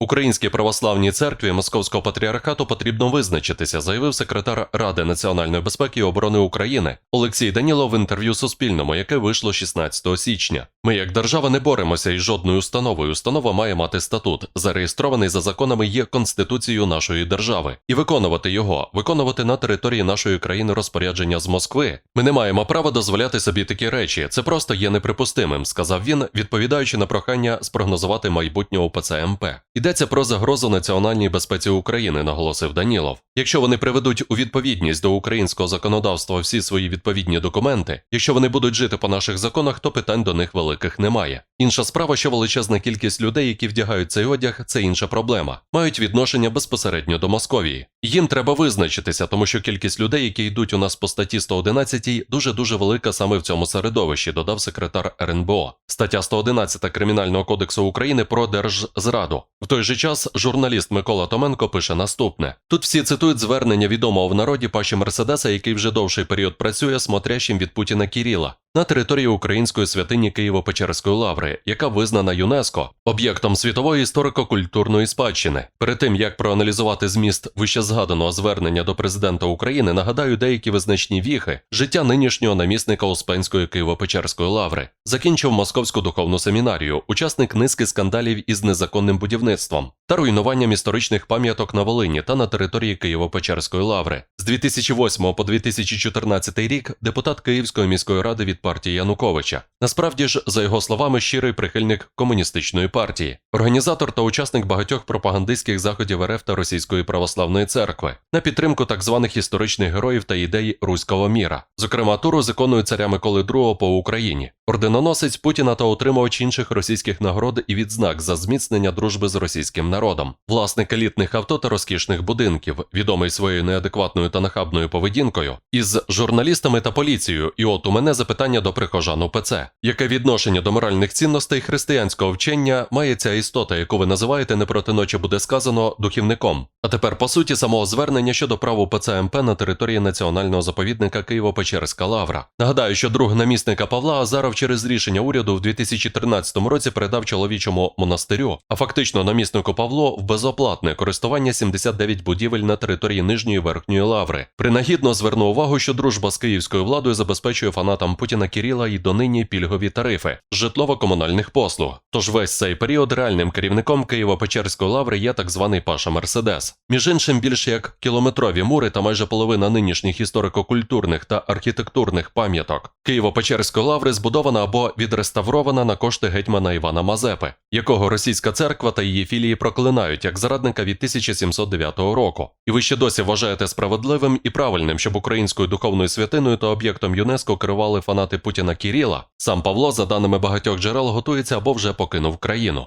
Українській православній церкві Московського патріархату потрібно визначитися, заявив секретар Ради національної безпеки і оборони України Олексій Данілов в інтерв'ю Суспільному, яке вийшло 16 січня. Ми, як держава, не боремося із жодною установою. Установа має мати статут, зареєстрований за законами є конституцією нашої держави, і виконувати його, виконувати на території нашої країни розпорядження з Москви. Ми не маємо права дозволяти собі такі речі. Це просто є неприпустимим, сказав він, відповідаючи на прохання спрогнозувати майбутнє УПЦ МП. Йдеться про загрозу національній безпеці України, наголосив Данілов. Якщо вони приведуть у відповідність до українського законодавства всі свої відповідні документи, якщо вони будуть жити по наших законах, то питань до них великих немає. Інша справа, що величезна кількість людей, які вдягають цей одяг, це інша проблема, мають відношення безпосередньо до Московії. Їм треба визначитися, тому що кількість людей, які йдуть у нас по статті 111, дуже дуже велика саме в цьому середовищі, додав секретар РНБО. Стаття 111 Кримінального кодексу України про держзраду. В той же час журналіст Микола Томенко пише наступне: тут всі цитують звернення відомого в народі Паші Мерседеса, який вже довший період працює смотрящим від Путіна Кіріла. На території української святині Києво-Печерської лаври, яка визнана ЮНЕСКО об'єктом світової історико-культурної спадщини. Перед тим як проаналізувати зміст вищезгаданого звернення до президента України, нагадаю деякі визначні віхи життя нинішнього намісника Успенської Києво-Печерської лаври. Закінчив московську духовну семінарію, учасник низки скандалів із незаконним будівництвом та руйнуванням історичних пам'яток на Волині та на території Києво-Печерської лаври. З 2008 по 2014 рік депутат Київської міської ради від партії Януковича. Насправді ж, за його словами, щирий прихильник комуністичної партії, організатор та учасник багатьох пропагандистських заходів РФ та Російської православної церкви на підтримку так званих історичних героїв та ідей руського міра, зокрема туру з іконою царя Миколи II по Україні, орденоносець Путіна та отримувач інших російських нагород і відзнак за зміцнення дружби з російським народом, власник елітних авто та розкішних будинків, відомий своєю неадекватною та нахабною поведінкою, із журналістами та поліцією. І от у мене запитання до прихожан УПЦ. Яке відношення до моральних цінностей християнського вчення має ця істота, яку ви називаєте не проти ночі буде сказано духівником? А тепер по суті самого звернення щодо прав УПЦ МП на території національного заповідника Києво-Печерська лавра. Нагадаю, що друг намісника Павла Азаров через рішення уряду в 2013 році передав чоловічому монастирю, а фактично наміснику Павло в безоплатне користування 79 будівель на території нижньої верхньої лаври. Принагідно зверну увагу, що дружба з київською владою забезпечує фанатам Путіна Кіріла і донині пільгові тарифи житлово-комунальних послуг. Тож весь цей період реальним керівником Києво-Печерської лаври є так званий Паша Мерседес. Між іншим, більше як кілометрові мури та майже половина нинішніх історико-культурних та архітектурних пам'яток Києво-Печерської лаври збудована або відреставрована на кошти гетьмана Івана Мазепи, якого російська церква та її філії проклинають як зрадника від 1709 року. І ви ще досі вважаєте справедливим і правильним, щоб українською духовною святиною та об'єктом ЮНЕСКО керували фанати Путіна Кіріла. Сам Павло, за даними багатьох джерел, готується або вже покинув країну.